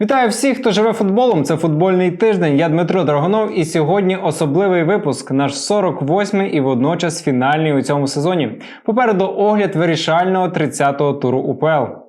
Вітаю всіх, хто живе футболом. Це футбольний тиждень. Я Дмитро Драгонов, і сьогодні особливий випуск, наш 48-й і водночас фінальний у цьому сезоні. Попереду огляд вирішального 30-го туру УПЛ.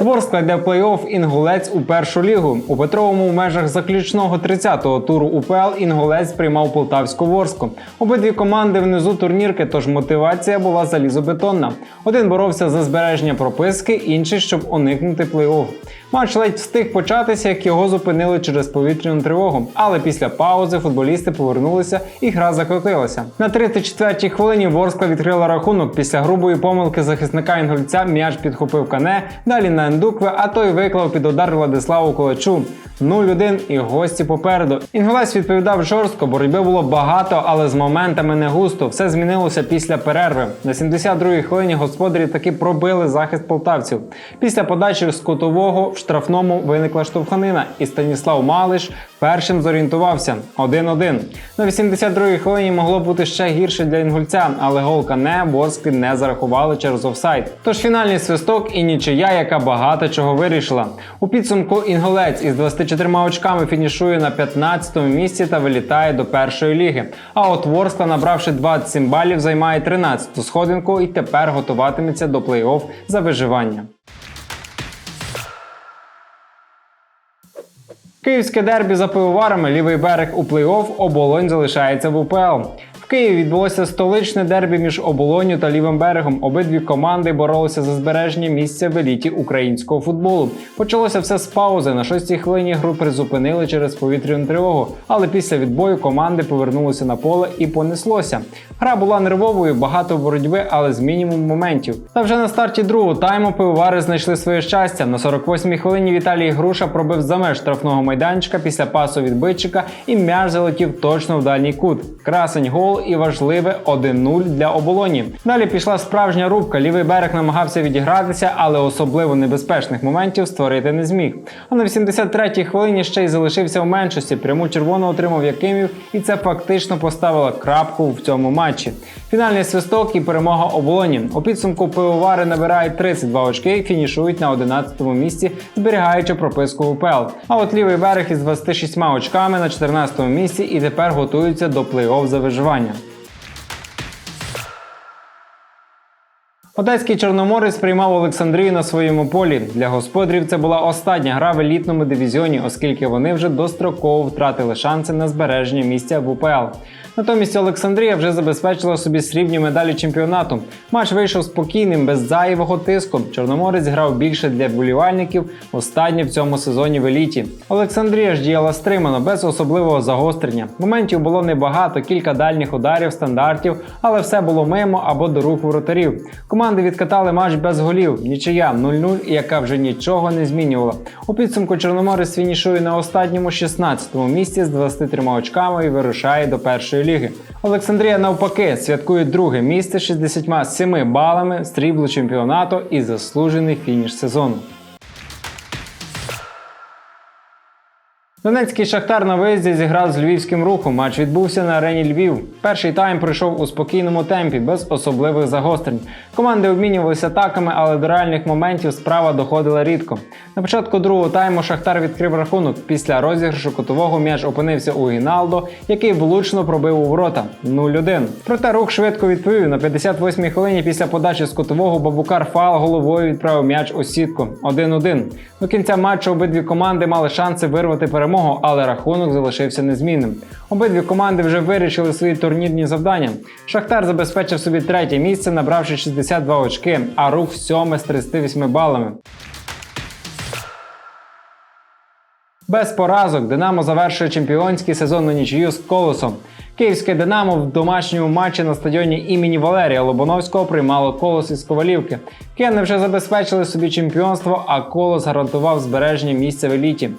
Ворскла йде в плей-офф інгулець у першу лігу. У Петровому в межах заключного 30-го туру УПЛ інгулець приймав полтавську ворску. Обидві команди внизу турнірки, тож мотивація була залізобетонна. Один боровся за збереження прописки, інший щоб уникнути плей-офф. Матч ледь встиг початися, як його зупинили через повітряну тривогу. Але після паузи футболісти повернулися і гра закрутилася. На 34-й хвилині Ворскла відкрила рахунок. Після грубої помилки захисника інгульця м'яч підхопив кане. Далі на Ендукве, а той виклав під удар Владиславу Колачу. 0-1 і гості попереду. Інгулець відповідав жорстко, боротьби було багато, але з моментами не густо. Все змінилося після перерви. На 72-й хвилині господарі таки пробили захист полтавців. Після подачі з кутового в штрафному виникла штовханина, і Станіслав Малиш першим зорієнтувався 1-1. На 82-й хвилині могло бути ще гірше для інгульця, але гол Кане Ворсклі не зарахували через офсайд. Тож фінальний свисток і нічия, яка багато чого вирішила. У підсумку інгулець із 24 очками фінішує на 15-му місці та вилітає до першої ліги. А от Ворскла, набравши 27 балів, займає 13-ту сходинку і тепер готуватиметься до плей-офф за виживання. Київське дербі за пивоварами, лівий берег у плей-офф, оболонь залишається в УПЛ. В Києві відбулося столичне дербі між оболонню та лівим берегом. Обидві команди боролися за збереження місця в еліті українського футболу. Почалося все з паузи. На шостій хвилині гру призупинили через повітряну тривогу, але після відбою команди повернулися на поле і понеслося. Гра була нервовою, багато боротьби, але з мінімум моментів. Та вже на старті другого тайму пивовари знайшли своє щастя. На 48-й хвилині Віталій Груша пробив за меж штрафного майданчика після пасу від бичика, і м'яч залетів точно в дальній кут. Красень гол і важливе 1-0 для оболоні. Далі пішла справжня рубка. Лівий берег намагався відігратися, але особливо небезпечних моментів створити не зміг. А на 83-й хвилині ще й залишився в меншості. Пряму червону отримав Якимів, і це фактично поставило крапку в цьому матчі. Фінальний свисток і перемога оболоні. У підсумку пивовари набирають 32 очки і фінішують на 11-му місці, зберігаючи прописку в УПЛ. А от лівий берег із 26 очками на 14-му місці і тепер готуються до плей-офф за виживання. Одеський Чорноморець приймав Олександрію на своєму полі. Для господарів це була остання гра в елітному дивізіоні, оскільки вони вже достроково втратили шанси на збереження місця в УПЛ. Натомість Олександрія вже забезпечила собі срібні медалі чемпіонату. Матч вийшов спокійним, без зайвого тиску. Чорноморець грав більше для вболівальників, останнє в цьому сезоні в еліті. Олександрія ж діяла стримано, без особливого загострення. Моментів було небагато, кілька дальніх ударів, стандартів, але все було мимо або до рук воротарів. Команди відкатали матч без голів, нічия 0-0, яка вже нічого не змінювала. У підсумку Чорноморець фінішує на останньому 16-му місці з 23 очками і вирушає до першої ліги. Олександрія навпаки святкує друге місце з 67 балами, стріблу чемпіонату і заслужений фініш сезону. Донецький шахтар на виїзді зіграв з львівським рухом. Матч відбувся на арені Львів. Перший тайм пройшов у спокійному темпі, без особливих загострень. Команди обмінювалися атаками, але до реальних моментів справа доходила рідко. На початку другого тайму Шахтар відкрив рахунок. Після розіграшу котового м'яч опинився у Гіналдо, який влучно пробив у ворота 0-1. Проте рух швидко відповів. На 58-й хвилині після подачі з котового Бабукар Фал головою відправив м'яч у сітку 1-1. До кінця матчу обидві команди мали шанси вирвати перемогу але рахунок залишився незмінним. Обидві команди вже вирішили свої турнірні завдання. Шахтар забезпечив собі третє місце, набравши 62 очки, а рух сьоме з 38 балами. Без поразок Динамо завершує чемпіонський сезон на нічию з колосом. Київське Динамо в домашньому матчі на стадіоні імені Валерія Лобановського приймало колос із Ковалівки. Кияни вже забезпечили собі чемпіонство, а колос гарантував збереження місця в еліті.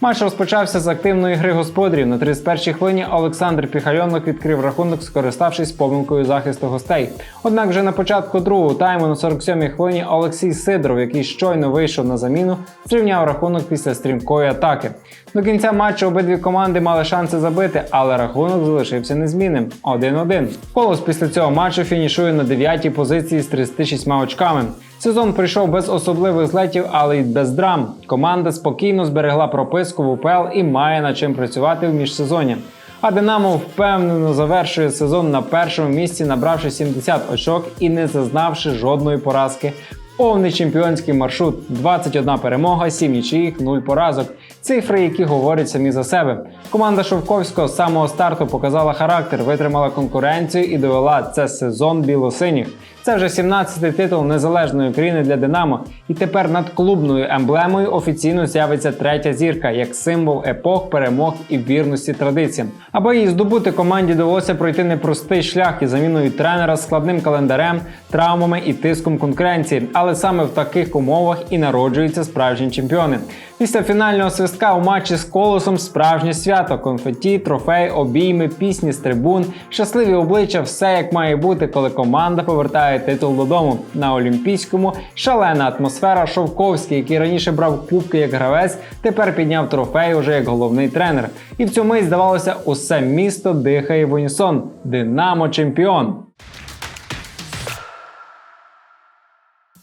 Матч розпочався з активної гри господарів. На 31-й хвилині Олександр Піхальонок відкрив рахунок, скориставшись помилкою захисту гостей. Однак вже на початку другого тайму на 47-й хвилині Олексій Сидоров, який щойно вийшов на заміну, зрівняв рахунок після стрімкої атаки. До кінця матчу обидві команди мали шанси забити, але рахунок залишився незмінним 1-1. Колос після цього матчу фінішує на 9-й позиції з 36 очками. Сезон прийшов без особливих злетів, але й без драм. Команда спокійно зберегла прописку в УПЛ і має над чим працювати в міжсезонні. А Динамо впевнено завершує сезон на першому місці, набравши 70 очок і не зазнавши жодної поразки. Повний чемпіонський маршрут, 21 перемога, 7 нічиїх, 0 поразок. Цифри, які говорять самі за себе. Команда Шовковського з самого старту показала характер, витримала конкуренцію і довела це сезон білосиніх. Це вже 17-й титул незалежної України для Динамо. І тепер над клубною емблемою офіційно з'явиться третя зірка як символ епох, перемог і вірності традиціям. Аби її здобути, команді довелося пройти непростий шлях із заміною тренера, складним календарем, травмами і тиском конкуренції. Але саме в таких умовах і народжуються справжні чемпіони. Після фінального свистка у матчі з колосом справжнє свято, конфеті, трофей, обійми, пісні з трибун, щасливі обличчя, все як має бути, коли команда повертає титул додому. На Олімпійському шалена атмосфера. Шовковський, який раніше брав кубки як гравець, тепер підняв трофей уже як головний тренер. І в цьому й здавалося, усе місто дихає в унісон. Динамо чемпіон.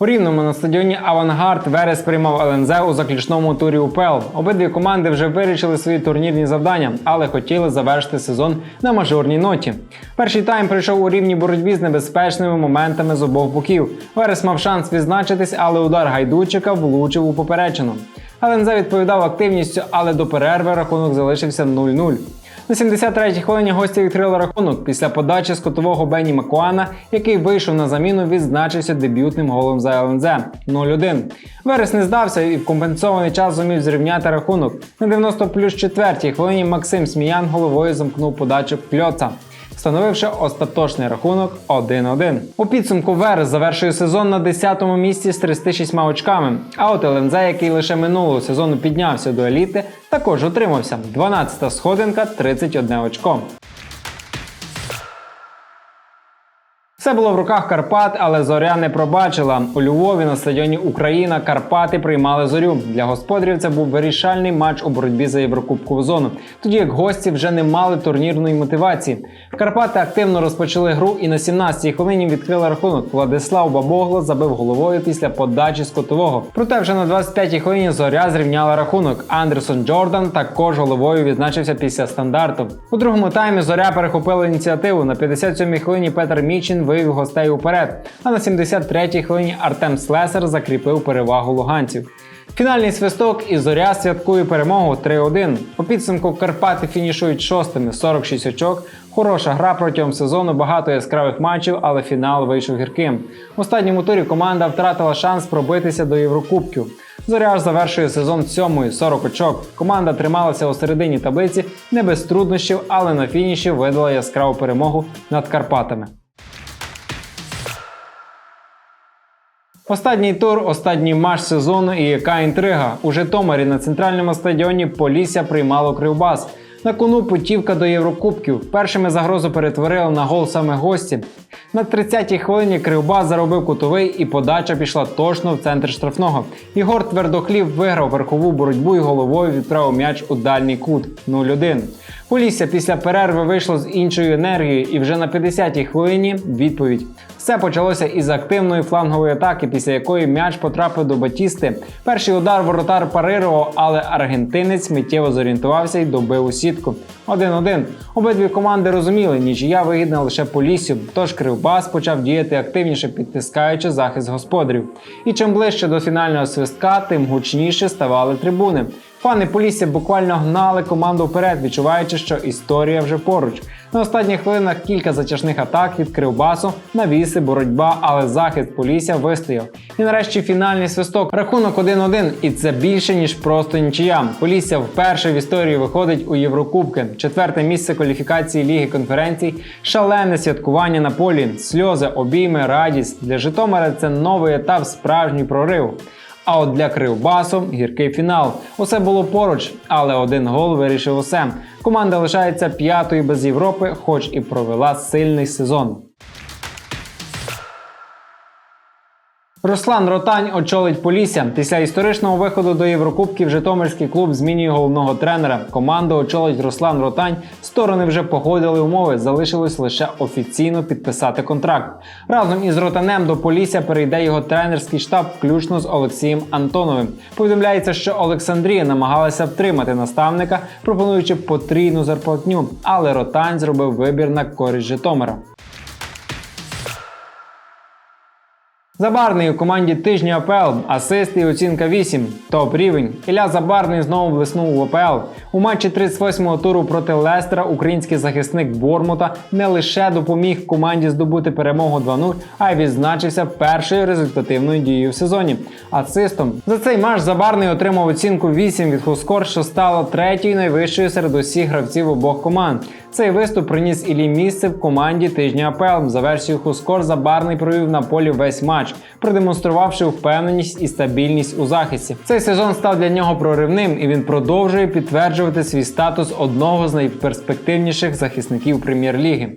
У рівному на стадіоні Авангард Верес приймав ЛНЗ у заключному турі УПЛ. Обидві команди вже вирішили свої турнірні завдання, але хотіли завершити сезон на мажорній ноті. Перший тайм прийшов у рівній боротьбі з небезпечними моментами з обох боків. Верес мав шанс відзначитись, але удар гайдучика влучив у поперечину. ЛНЗ відповідав активністю, але до перерви рахунок залишився 0-0. На 73-й хвилині гості відкрили рахунок після подачі з котового Бені Макуана, який вийшов на заміну, відзначився дебютним голом за ЛНЗ 0-1. Верес не здався і в компенсований час зумів зрівняти рахунок. На 90 плюс 4-й хвилині Максим Сміян головою замкнув подачу кльоца. Встановивши остаточний рахунок 1-1. У підсумку Верес завершує сезон на 10-му місці з 36 очками. А от ЛНЗ, який лише минулого сезону піднявся до еліти, також утримався. 12-та сходинка 31 очко. Все було в руках Карпат, але зоря не пробачила. У Львові на стадіоні Україна Карпати приймали зорю. Для господарів це був вирішальний матч у боротьбі за Єврокубкову зону. Тоді як гості вже не мали турнірної мотивації. Карпати активно розпочали гру і на 17-й хвилині відкрили рахунок. Владислав Бабогло забив головою після подачі з котового. Проте вже на 25-й хвилині зоря зрівняла рахунок. Андерсон Джордан також головою відзначився після стандарту. У другому таймі зоря перехопила ініціативу. На 57-й хвилині Петр Мічин вивів гостей уперед. А на 73-й хвилині Артем Слесар закріпив перевагу луганців. Фінальний свисток і зоря святкує перемогу 3-1. У підсумку Карпати фінішують шостими 46 очок. Хороша гра протягом сезону, багато яскравих матчів, але фінал вийшов гірким. В останньому турі команда втратила шанс пробитися до Єврокубків. Зоря ж завершує сезон сьомою 40 очок. Команда трималася у середині таблиці не без труднощів, але на фініші видала яскраву перемогу над Карпатами. Останній тур, останній матч сезону і яка інтрига. У Житомирі на центральному стадіоні Полісся приймало Кривбас. На кону путівка до Єврокубків. Першими загрозу перетворили на гол саме гості. На 30-й хвилині Кривбас заробив кутовий і подача пішла точно в центр штрафного. Ігор Твердохлів виграв верхову боротьбу і головою відправив м'яч у дальній кут 0-1. Полісся після перерви вийшло з іншою енергією, і вже на 50-й хвилині відповідь. Все почалося із активної флангової атаки, після якої м'яч потрапив до Батісти. Перший удар воротар парирував, але аргентинець миттєво зорієнтувався і добив у сітку. 1-1. Обидві команди розуміли, нічия вигідна лише Поліссю, тож Кривбас почав діяти активніше, підтискаючи захист господарів. І чим ближче до фінального свистка, тим гучніше ставали трибуни. Фани Полісся буквально гнали команду вперед, відчуваючи, що історія вже поруч. На останніх хвилинах кілька затяжних атак від Кривбасу, навіси, боротьба, але захист Полісся вистояв. І нарешті фінальний свисток. Рахунок 1-1, і це більше ніж просто нічия. Полісся вперше в історії виходить у Єврокубки. Четверте місце кваліфікації Ліги конференцій, шалене святкування на полі, сльози, обійми, радість. Для Житомира це новий етап справжній прорив. А от для Кривбасу гіркий фінал. Усе було поруч, але один гол вирішив усе. Команда лишається п'ятою без Європи, хоч і провела сильний сезон. Руслан Ротань очолить Полісся. Після історичного виходу до Єврокубків Житомирський клуб змінює головного тренера. Команду очолить Руслан Ротань. Сторони вже погодили умови. Залишилось лише офіційно підписати контракт. Разом із Ротанем до Полісся перейде його тренерський штаб, включно з Олексієм Антоновим. Повідомляється, що Олександрія намагалася втримати наставника, пропонуючи потрійну зарплатню, але Ротань зробив вибір на користь Житомира. Забарний у команді тижня АПЛ, асист і оцінка 8. Топ рівень. Ілля Забарний знову блиснув в АПЛ. У матчі 38-го туру проти Лестера український захисник Бормута не лише допоміг команді здобути перемогу 2-0, а й відзначився першою результативною дією в сезоні. Асистом за цей матч Забарний отримав оцінку 8 від Хускор, що стало третьою найвищою серед усіх гравців обох команд. Цей виступ приніс Ілі місце в команді тижня АПЛ. За версією Хускор Забарний провів на полі весь матч, продемонструвавши впевненість і стабільність у захисті. Цей сезон став для нього проривним, і він продовжує підтверджувати свій статус одного з найперспективніших захисників прем'єр-ліги.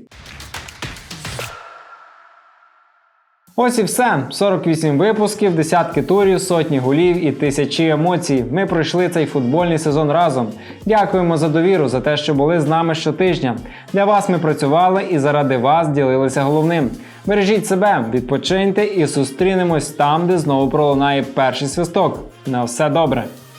Ось і все. 48 випусків, десятки турів, сотні голів і тисячі емоцій. Ми пройшли цей футбольний сезон разом. Дякуємо за довіру, за те, що були з нами щотижня. Для вас ми працювали і заради вас ділилися головним. Бережіть себе, відпочиньте і зустрінемось там, де знову пролунає перший свисток. На все добре.